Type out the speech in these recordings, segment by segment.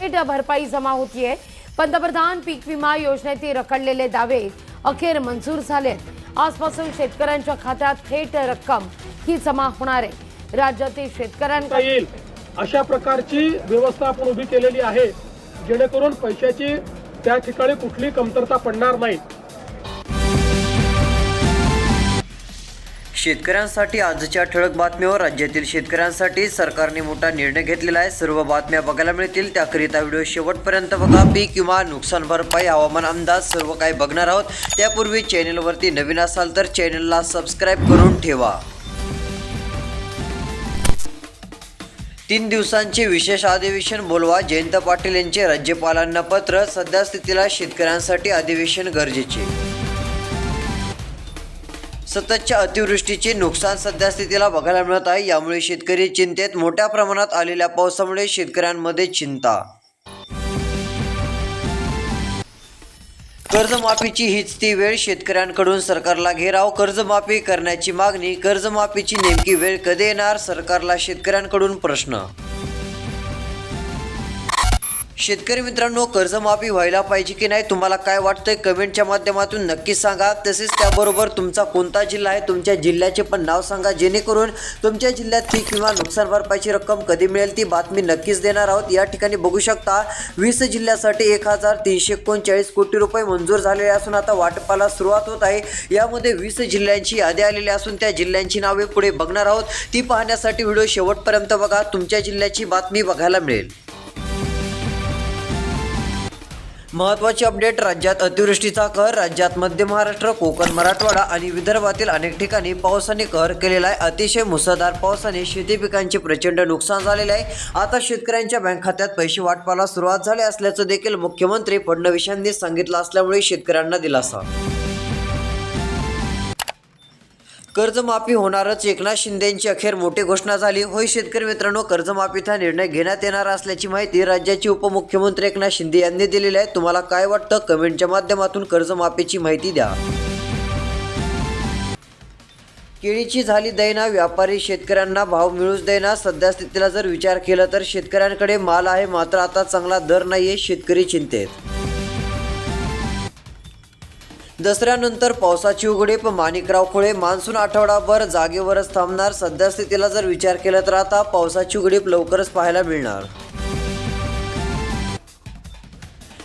थेट भरपाई जमा होतीये. पंतप्रधान पीक विमा योजनेतील रखडलेले दावे अखेर मंजूर झालेत. आजपासून शेतकऱ्यांच्या खात्यात थेट रक्कम ही जमा होणार आहे. राज्यातील करता शेतकऱ्यांकडे येईल. अशा प्रकारची व्यवस्था आपण उभी केलेली आहे. जेणेकरून पैशाची त्या ठिकाणी कुठली कमतरता पडणार नाही. शेतकऱ्यांसाठी आजच्या ठळक बातम्यावर राज्यातील शेतकऱ्यांसाठी सरकारने मोठा निर्णय घेतलेला आहे. सर्व बातम्या बघायला मिळतील. त्याकरिता व्हिडिओ शेवटपर्यंत बघा. पीक किंवा नुकसान भरपाई हवामान अंदाज सर्व काही बघणार आहोत. त्यापूर्वी चॅनलवरती नवीन असाल तर चॅनलला सबस्क्राईब करून ठेवा. तीन दिवसांचे विशेष अधिवेशन बोलवा. जयंत पाटील यांचे राज्यपालांना पत्र. सध्या स्थितीला शेतकऱ्यांसाठी अधिवेशन गरजेचे. सततच्या अतिवृष्टीचे नुकसान सध्या स्थितीला बघायला मिळत आहे. यामुळे शेतकरी चिंतेत मोठ्या प्रमाणात आलेल्या पावसामुळे शेतकऱ्यांमध्ये चिंता. कर्जमाफीची हीच ती वेळ शेतकऱ्यांकडून सरकारला घेराव. कर्जमाफी करण्याची मागणी कर्जमाफीची नेमकी वेळ कधी येणार सरकारला शेतकऱ्यांकडून प्रश्न शेतकरी मित्रांनो कर्जमाफी व्हायला पाहिजे की नाही तुम्हाला काय वाटतंय? कमेंटच्या माध्यमातून नक्की सांगा. तसेच त्याबरोबर तुमचा कोणता जिल्हा आहे तुमच्या जिल्ह्याचे पण नाव सांगा. जेणेकरून तुमच्या जिल्ह्यात पीक किंवा नुकसान भरपाईची रक्कम कधी मिळेल ती बातमी नक्कीच देणार आहोत. या ठिकाणी बघू शकता वीस जिल्ह्यासाठी एक हजार तीनशे एकोणचाळीस कोटी रुपये मंजूर झालेले असून आता वाटपाला सुरुवात होत आहे. यामध्ये वीस जिल्ह्यांची यादी आलेली असून त्या जिल्ह्यांची नावे पुढे बघणार आहोत. ती पाहण्यासाठी व्हिडिओ शेवटपर्यंत बघा. तुमच्या जिल्ह्याची बातमी बघायला मिळेल. महत्त्वाची अपडेट राज्यात अतिवृष्टीचा कहर राज्यात मध्य महाराष्ट्र कोकण मराठवाडा आणि विदर्भातील अनेक ठिकाणी पावसाने कहर केलेला आहे. अतिशय मुसळधार पावसाने शेती पिकांचे प्रचंड नुकसान झालेले आहे. आता शेतकऱ्यांच्या बँक खात्यात पैसे वाटपाला सुरुवात झाली असल्याचं देखील मुख्यमंत्री फडणवीस यांनी सांगितलं असल्यामुळे शेतकऱ्यांना दिलासा. कर्जमाफी होणारच. एकनाथ शिंदेंची अखेर मोठी घोषणा झाली. होय शेतकरी मित्रांनो कर्जमाफीचा निर्णय घेण्यात येणार असल्याची माहिती राज्याचे उपमुख्यमंत्री एकनाथ शिंदे यांनी दिलेली आहे. तुम्हाला काय वाटतं? कमेंटच्या माध्यमातून कर्जमाफीची माहिती द्या. केळीची झाली दैना व्यापारी शेतकऱ्यांना भाव मिळूच देना सध्या स्थितीला जर विचार केला तर शेतकऱ्यांकडे माल आहे. मात्र आता चांगला दर नाही आहे शेतकरी चिंतेत. दसऱ्यानंतर पावसाची उघडीप माणिकराव खुळे मान्सून आठवडाभर जागेवरच थांबणार. सध्या स्थितीला जर विचार केला तर आता पावसाची उघडीप लवकरच पाहायला मिळणार.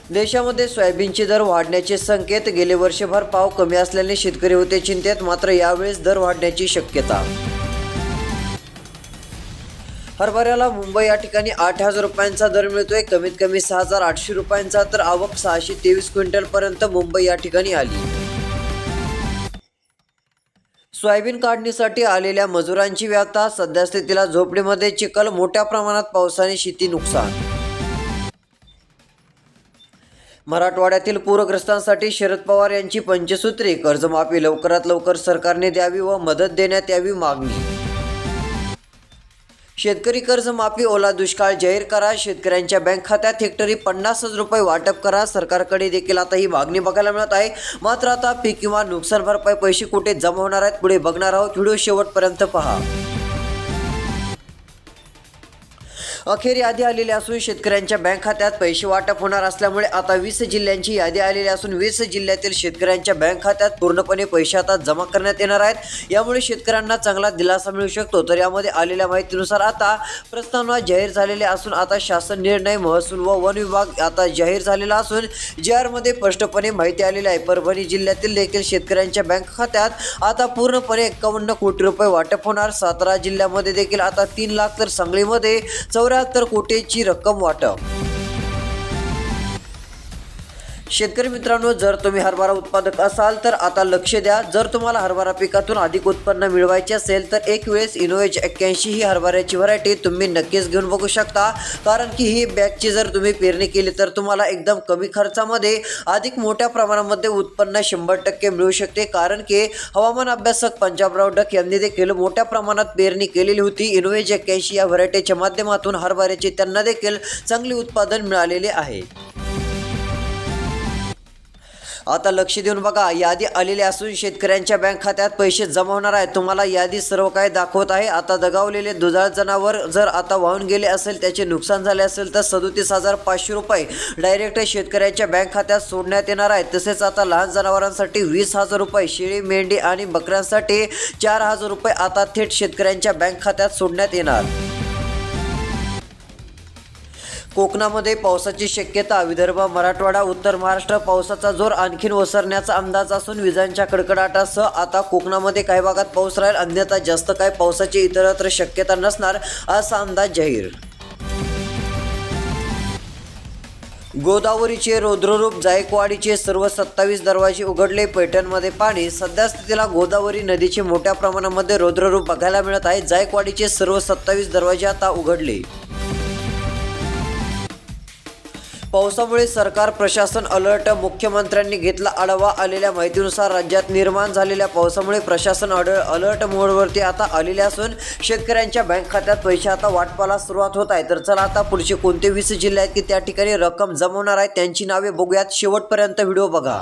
देशामध्ये सोयाबीनचे दर वाढण्याचे संकेत. गेले वर्षभर पाव कमी असल्याने शेतकरी होते चिंतेत मात्र यावेळेस दर वाढण्याची शक्यता हरभऱ्याला मुंबई या ठिकाणी आठ हजार रुपयांचा दर मिळतोय. कमीत कमी सहा हजार आठशे रुपयांचा. तर आवक सहाशे तेवीस क्विंटल पर्यंत मुंबई या ठिकाणी आली. सोयाबीन काढणीसाठी आलेल्या मजुरांची व्यथा. सध्या स्थितीला झोपडीमध्ये चिखल मोठ्या प्रमाणात पावसाने शेती नुकसान. मराठवाड्यातील पूरग्रस्तांसाठी शरद पवार यांची पंचसूत्री. कर्जमाफी लवकरात लवकर सरकारने द्यावी व मदत देण्यात यावी मागणी. शेतकरी कर्जमाफी ओला दुष्काळ जाहीर करा शेतकऱ्यांच्या बँक खात्यात हेक्टरी पन्नास हजार रुपये वाटप करा. सरकारकडे देखील आता ही मागणी बघायला मिळत आहे. मात्र आता पीक किंवा नुकसान भरपाई पैसे कुठे जमा होणार आहेत पुढे बघणार आहोत. व्हिडिओ शेवटपर्यंत पहा. अखेर यादी आलेली असून शेतकऱ्यांच्या बँक खात्यात पैसे वाटप होणार असल्यामुळे आता वीस जिल्ह्यांची यादी आलेली असून वीस जिल्ह्यातील शेतकऱ्यांच्या बँक खात्यात पूर्णपणे पैसे आता जमा करण्यात येणार आहेत. यामुळे शेतकऱ्यांना चांगला दिलासा मिळू शकतो. तर यामध्ये आलेल्या माहितीनुसार आता प्रस्तावना जाहीर झालेले असून आता शासन निर्णय महसूल व वन विभाग आता जाहीर झालेला असून जे आरमध्ये स्पष्टपणे माहिती आलेली आहे. परभणी जिल्ह्यातील देखील शेतकऱ्यांच्या बँक खात्यात आता पूर्णपणे एकावन्न कोटी रुपये वाटप होणार. सातारा जिल्ह्यामध्ये देखील आता तीन लाख तर सांगलीमध्ये तर कोटीची रक्कम वाटप शेतकरी मित्रांनो जर तुम्ही हरभरा उत्पादक असाल तर आता लक्ष द्या. जर तुम्हाला हरभरा पिकातून अधिक उत्पन्न मिळवायचे असेल तर एक वेळेस इनोवेज एक्क्याऐंशी ही हरभऱ्याची व्हरायटी तुम्ही नक्कीच घेऊन बघू शकता. कारण की ही बॅगची जर तुम्ही पेरणी केली तर तुम्हाला एकदम कमी खर्चामध्ये अधिक मोठ्या प्रमाणामध्ये उत्पन्न शंभर टक्के मिळू शकते. कारण की हवामान अभ्यासक पंजाबराव डक यांनी देखील मोठ्या प्रमाणात पेरणी केलेली होती. इनोवेज एक्क्याऐंशी या व्हरायटीच्या माध्यमातून हरभऱ्याचे त्यांना देखील चांगले उत्पादन मिळालेले आहे. आता लक्ष देऊन बघा यादी आलेली असून शेतकऱ्यांच्या बँक खात्यात पैसे जमा होणार आहे तुम्हाला यादी सर्व काही दाखवत आहे. आता दगावलेले दुधाळ जनावर जर आता वाहून गेले असेल त्याचे नुकसान झाले असेल तर सदोतीस हजार पाचशे रुपये डायरेक्ट शेतकऱ्यांच्या बँक खात्यात सोडण्यात येणार आहे तसेच आता लहान जनावरांसाठी वीस हजार रुपये शेळी मेंढी आणि बकऱ्यांसाठी चार हजार रुपये आता थेट शेतकऱ्यांच्या बँक खात्यात सोडण्यात येणार. कोकणामध्ये पावसाची शक्यता विदर्भ मराठवाडा उत्तर महाराष्ट्र पावसाचा जोर आणखीन ओसरण्याचा अंदाज असून विजांच्या कडकडाटासह आता कोकणामध्ये काही भागात पाऊस राहील अन्यथा जास्त काय पावसाची इतरत्र शक्यता नसणार असा अंदाज जाहीर. गोदावरीचे रौद्ररूप जायकवाडीचे सर्व सत्तावीस दरवाजे उघडले पैठणमध्ये पाणी सध्या स्थितीला गोदावरी नदीचे मोठ्या प्रमाणामध्ये रौद्ररूप बघायला मिळत आहे जायकवाडीचे सर्व सत्तावीस दरवाजे आता उघडले. पावसामुळे सरकार प्रशासन अलर्ट मुख्यमंत्र्यांनी घेतला आढावा आलेल्या माहितीनुसार राज्यात निर्माण झालेल्या पावसामुळे प्रशासन अड अलर्ट मोडवरती आता आलेले असून शेतकऱ्यांच्या बँक खात्यात पैसे आता वाटपाला सुरुवात होत आहे. तर चला आता पुढचे कोणते वीस जिल्हे आहेत की त्या ठिकाणी रक्कम जमवणार आहेत त्यांची नावे बघूयात. शेवटपर्यंत व्हिडिओ बघा.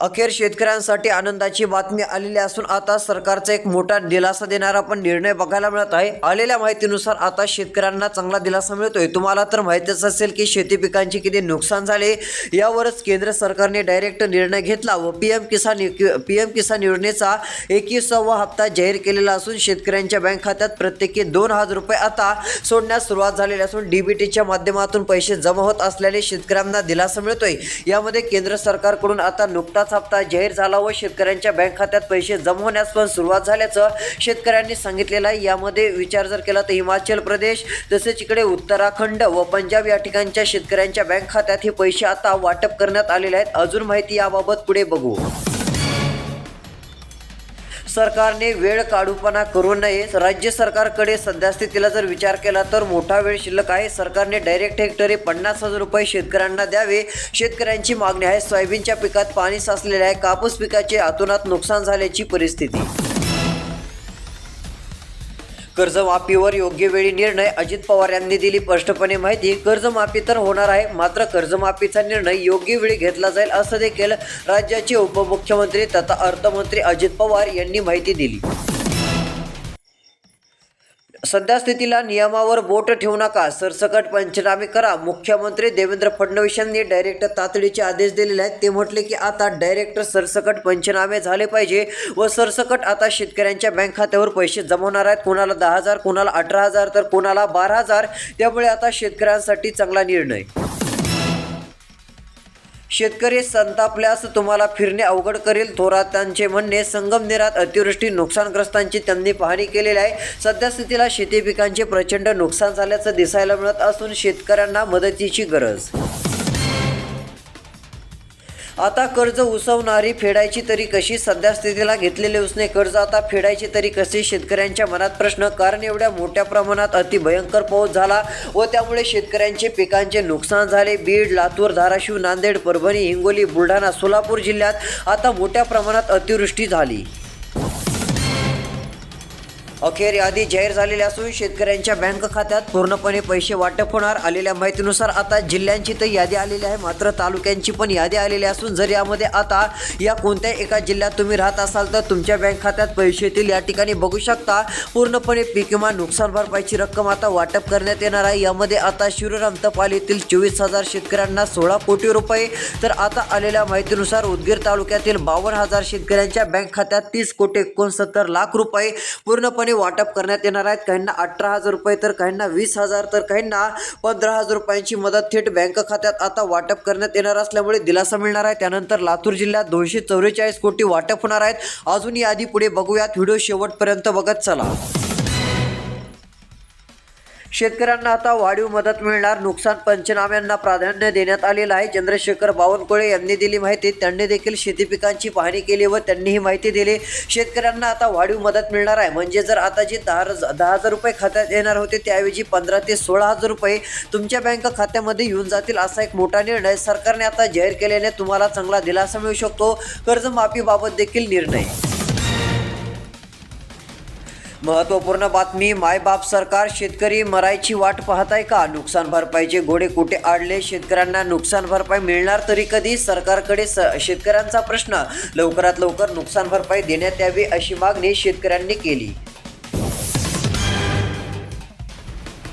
अखेर शेतकऱ्यांसाठी आनंदाची बातमी आलेली असून आता सरकारचा एक मोठा दिलासा देणारा पण निर्णय बघायला मिळत आहे. आलेल्या माहितीनुसार आता शेतकऱ्यांना चांगला दिलासा मिळतोय. तुम्हाला तर माहितीच असेल की शेती पिकांचे किती नुकसान झाले यावरच केंद्र सरकारने डायरेक्ट निर्णय घेतला व P M Kisan P M Kisan योजनेचा एकविसावा हप्ता जाहीर केलेला असून शेतकऱ्यांच्या बँक खात्यात प्रत्येकी दोन हजार रुपये आता सोडण्यास सुरुवात झालेली असून डीबीटीच्या माध्यमातून पैसे जमा होत असल्याने शेतकऱ्यांना दिलासा मिळतोय. यामध्ये केंद्र सरकारकडून आता नुकताच हप्ता जाहीर झाला व शेतकऱ्यांच्या बँक खात्यात पैसे जमवण्यास पण सुरुवात झाल्याचं शेतकऱ्यांनी सांगितलेलं आहे. यामध्ये विचार जर केला तर हिमाचल प्रदेश तसेच इकडे उत्तराखंड व पंजाब या ठिकाणच्या शेतकऱ्यांच्या बँक खात्यात हे पैसे आता वाटप करण्यात आलेले आहेत. अजून माहिती याबाबत पुढे बघू. सरकारने वेळ काढूपणा करू नये. राज्य सरकारकडे सध्या स्थितीला जर विचार केला तर मोठा वेळ शिल्लक आहे. सरकारने डायरेक्ट हेक्टरी पन्नास हजार रुपये शेतकऱ्यांना द्यावे. शेतकऱ्यांची मागणी आहे. सोयाबीनच्या पिकात पाणी साचलेले आहे. कापूस पिकाचे आतोनात नुकसान झाल्याची परिस्थिती. कर्जमाफीवर योग्य वेळी निर्णय अजित पवार यांनी दिली. स्पष्टपणे माहिती कर्जमाफी तर होणार आहे मात्र कर्जमाफीचा निर्णय योग्य वेळी घेतला जाईल असं देखील राज्याचे उपमुख्यमंत्री तथा अर्थमंत्री अजित पवार यांनी माहिती दिली. सध्या स्थितीला नियमावर बोट ठेवू नका सरसकट पंचनामे करा मुख्यमंत्री देवेंद्र फडणवीस यांनी डायरेक्टर तातडीचे आदेश दिलेले आहेत. ते म्हटले की आता डायरेक्टर सरसकट पंचनामे झाले पाहिजे व सरसकट आता शेतकऱ्यांच्या बँक खात्यावर पैसे जमवणार आहेत. कोणाला दहा हजार कोणाला अठरा हजार तर कोणाला बारा हजार. त्यामुळे आता शेतकऱ्यांसाठी चांगला निर्णय. शेतकरी संतापल्यास तुम्हाला फिरणे अवघड करेल. थोरातांचे म्हणणे संगमनेरात अतिवृष्टी नुकसानग्रस्तांची त्यांनी पाहणी केलेली आहे. सध्या स्थितीला शेती पिकांचे प्रचंड नुकसान झाल्याचं दिसायला मिळत असून शेतकऱ्यांना मदतीची गरज आता कर्ज उसवणारी फेडायची तरी कशी सध्या स्थितीला घेतलेले उसने कर्ज आता फेडायची तरी कशी? शेतकऱ्यांच्या मनात प्रश्न. कारण एवढ्या मोठ्या प्रमाणात अति भयंकर पाऊस झाला व त्यामुळे शेतकऱ्यांचे पिकांचे नुकसान झाले. बीड लातूर धाराशिव नांदेड परभणी हिंगोली बुलढाणा सोलापूर जिल्ह्यात आता मोठ्या प्रमाणात अतिवृष्टी झाली. अखेर यादी जाहीर झालेली असून शेतकऱ्यांच्या बँक खात्यात पूर्णपणे पैसे वाटप होणार. आलेल्या माहितीनुसार आता जिल्ह्यांची तर यादी आलेली आहे. मात्र तालुक्यांची पण यादी आलेली असून जर यामध्ये आता या कोणत्याही एका जिल्ह्यात तुम्ही राहत असाल तर तुमच्या बँक खात्यात पैसे येतील या ठिकाणी बघू शकता. पूर्णपणे पीक विमा नुकसान भरपाईची रक्कम आता वाटप करण्यात येणार आहे. यामध्ये आता शिवराम तपाल येथील चोवीस हजार शेतकऱ्यांना सोळा कोटी रुपये. तर आता आलेल्या माहितीनुसार उदगीर तालुक्यातील बावन्न हजार शेतकऱ्यांच्या बँक खात्यात तीस कोटी एकोणसत्तर लाख रुपये. पूर्णपणे वाटप करण्यात येणार आहेत. काहींना अठरा हजार रुपये तर काहींना वीस हजार तर काहींना पंधरा हजार रुपयांची मदत थेट बँक खात्यात आता वाटप करण्यात येणार असल्यामुळे दिलासा मिळणार आहे. त्यानंतर लातूर जिल्ह्यात दोनशे चौवेचाळीस कोटी वाटप होणार आहेत. अजून आधी पुढे बघूयात. व्हिडिओ शेवटपर्यंत बघत चला. शेतकऱ्यांना आता वाढीव मदत मिळणार. नुकसान पंचनाम्यांना प्राधान्य देण्यात आलेलं आहे. चंद्रशेखर बावनकुळे यांनी दिली माहिती. त्यांनी देखील शेती पिकांची पाहणी केली व त्यांनी ही माहिती दिली. शेतकऱ्यांना आता वाढीव मदत मिळणार आहे. म्हणजे जर आता जे दहा दहा हजार रुपये खात्यात येणार होते त्याऐवजी पंधरा ते सोळा हजार रुपये तुमच्या बँक खात्यामध्ये येऊन जातील असा एक मोठा निर्णय सरकारने आता जाहीर केल्याने तुम्हाला चांगला दिलासा मिळू शकतो. कर्जमाफीबाबत देखील निर्णय. महत्त्वपूर्ण बातमी मायबाप सरकार शेतकरी मरायची वाट पाहताय का? नुकसान भरपाईचे घोडे कुठे आडले शेतकऱ्यांना नुकसान भरपाई मिळणार तरी कधी? सरकारकडे स शेतकऱ्यांचा प्रश्न. लवकरात लवकर नुकसान भरपाई देण्यात यावी अशी मागणी शेतकऱ्यांनी केली.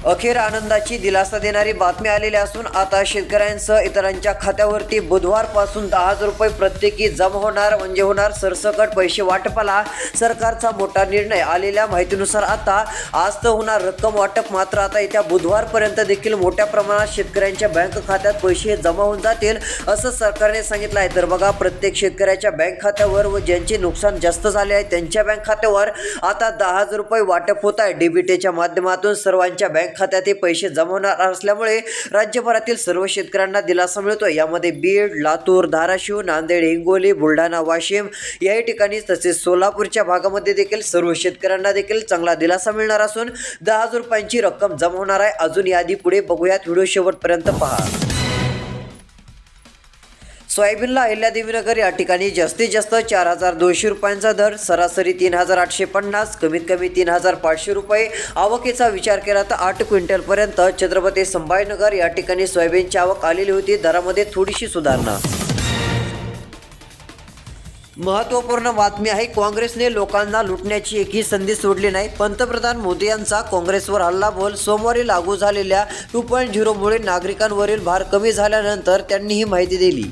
अखेर आनंदाची दिलासा देणारी बातमी आलेली असून आता शेतकऱ्यांसह इतरांच्या खात्यावरती बुधवारपासून दहा हजार रुपये प्रत्येकी जमा होणार म्हणजे होणार सरसकट पैसे वाटपाला सरकारचा मोठा निर्णय. आलेल्या माहितीनुसार आता आज तर होणार रक्कम वाटप मात्र आता येत्या बुधवारपर्यंत देखील मोठ्या प्रमाणात शेतकऱ्यांच्या बँक खात्यात पैसे जमा होऊन जातील असं सरकारने सांगितलं आहे तर बघा प्रत्येक शेतकऱ्याच्या बँक खात्यावर व ज्यांचे नुकसान जास्त झाले आहे त्यांच्या बँक खात्यावर आता दहा हजार रुपये वाटप होत आहे. डीबीटीच्या माध्यमातून सर्वांच्या बँक खात्यात हे पैसे जमवणार असल्यामुळे राज्यभरातील सर्व शेतकऱ्यांना दिलासा मिळतो यामध्ये बीड लातूर धाराशिव नांदेड हिंगोली बुलढाणा वाशिम याही ठिकाणी तसेच सोलापूरच्या भागामध्ये देखील सर्व शेतकऱ्यांना देखील चांगला दिलासा मिळणार असून दहा हजार रुपयांची रक्कम जमा होणार आहे. अजून यादी पुढे बघूयात. व्हिडिओ शेवटपर्यंत पहा. सोयाबीनला अहिल्यादेवीनगर या ठिकाणी जास्तीत जास्त चार हजार दोनशे रुपयांचा दर सरासरी तीन हजार आठशे पन्नास कमीत कमी तीन हजार पाचशे रुपये. आवकेचा विचार केला तर आठ क्विंटलपर्यंत छत्रपती संभाजीनगर या ठिकाणी सोयाबीनची आवक आलेली होती. दरामध्ये थोडीशी सुधारणा. महत्त्वपूर्ण बातमी आहे काँग्रेसने लोकांना लुटण्याची एकही संधी सोडली नाही. पंतप्रधान मोदी यांचा काँग्रेसवर हल्लाबोल. सोमवारी लागू झालेल्या टू पॉईंट झिरोमुळे नागरिकांवरील भार कमी झाल्यानंतर त्यांनी ही माहिती दिली.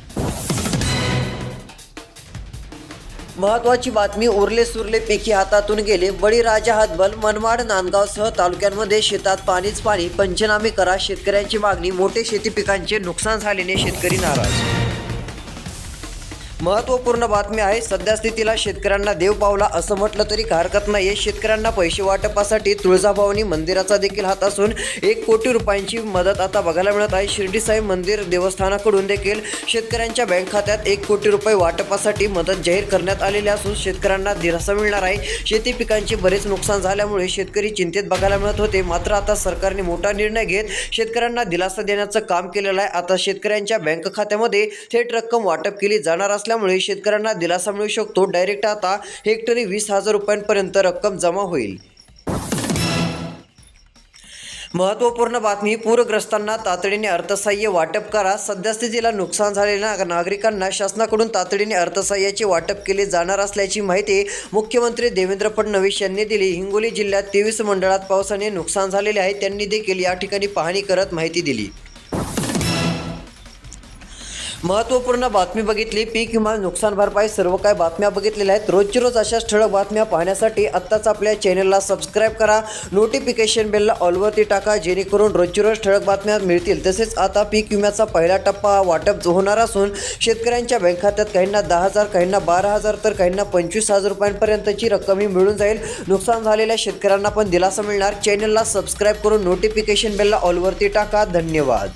महत्वाची बातमी उरले सुरले पिकी हातातून गेले. बळीराजा हतबल मनमाड नांदगावसह तालुक्यांमध्ये शेतात पाणीच पाणी पंचनामे करा शेतकऱ्यांची मागणी मोठे शेती पिकांचे नुकसान झाल्याने शेतकरी नाराज. महत्त्वपूर्ण बातमी आहे सध्या स्थितीला शेतकऱ्यांना देव पावला असं म्हटलं तरी हरकत नाही शेतकऱ्यांना पैसे वाटपासाठी तुळजाभवानी मंदिराचा देखील हात असून एक कोटी रुपयांची मदत आता बघायला मिळत आहे. शिर्डी साई मंदिर देवस्थानाकडून देखील शेतकऱ्यांच्या बँक खात्यात एक कोटी रुपये वाटपासाठी मदत जाहीर करण्यात आलेली असून शेतकऱ्यांना दिलासा मिळणार आहे. शेती पिकांचे बरेच नुकसान झाल्यामुळे शेतकरी चिंतेत बघायला मिळत होते. मात्र आता सरकारने मोठा निर्णय घेत शेतकऱ्यांना दिलासा देण्याचं काम केलेलं आहे. आता शेतकऱ्यांच्या बँक खात्यामध्ये थेट रक्कम वाटप केली जाणार असल्यामुळे शेतकऱ्यांना दिलासा मिळू शकतो. डायरेक्ट आता हेक्टरी वीस हजार रुपयांपर्यंत रक्कम जमा होईल. महत्त्वपूर्ण बातमी पूरग्रस्तांना तातडीने अर्थसहाय्य वाटप करा. सद्यस्थितीला नुकसान झालेल्या नागरिकांना शासनाकडून तातडीने अर्थसहाय्याचे वाटप केले जाणार असल्याची माहिती मुख्यमंत्री देवेंद्र फडणवीस यांनी दिली. हिंगोली जिल्ह्यात तेवीस मंडळात पावसाने नुकसान झालेले आहे. त्यांनी देखील या ठिकाणी पाहणी करत माहिती दिली. महत्त्वपूर्ण बातमी बघितली. पीक विमा नुकसान भरपाई सर्व काय बातम्या बघितलेल्या आहेत. रोजची रोज अशाच ठळक बातम्या पाहण्यासाठी आत्ताच आपल्या चॅनलला सबस्क्राईब करा. नोटिफिकेशन बेलला ऑलवरती टाका जेणेकरून रोजची रोज ठळक बातम्या मिळतील. तसेच आता पीक विम्याचा पहिला टप्पा वाटप होणार असून शेतकऱ्यांच्या बँक खात्यात काहींना दहा हजार काहींना बारा हजार तर काहींना पंचवीस हजार रुपयांपर्यंतची रक्कमही मिळून जाईल. नुकसान झालेल्या शेतकऱ्यांना पण दिलासा मिळणार. चॅनलला सबस्क्राईब करून नोटिफिकेशन बेलला ऑलवरती टाका. धन्यवाद.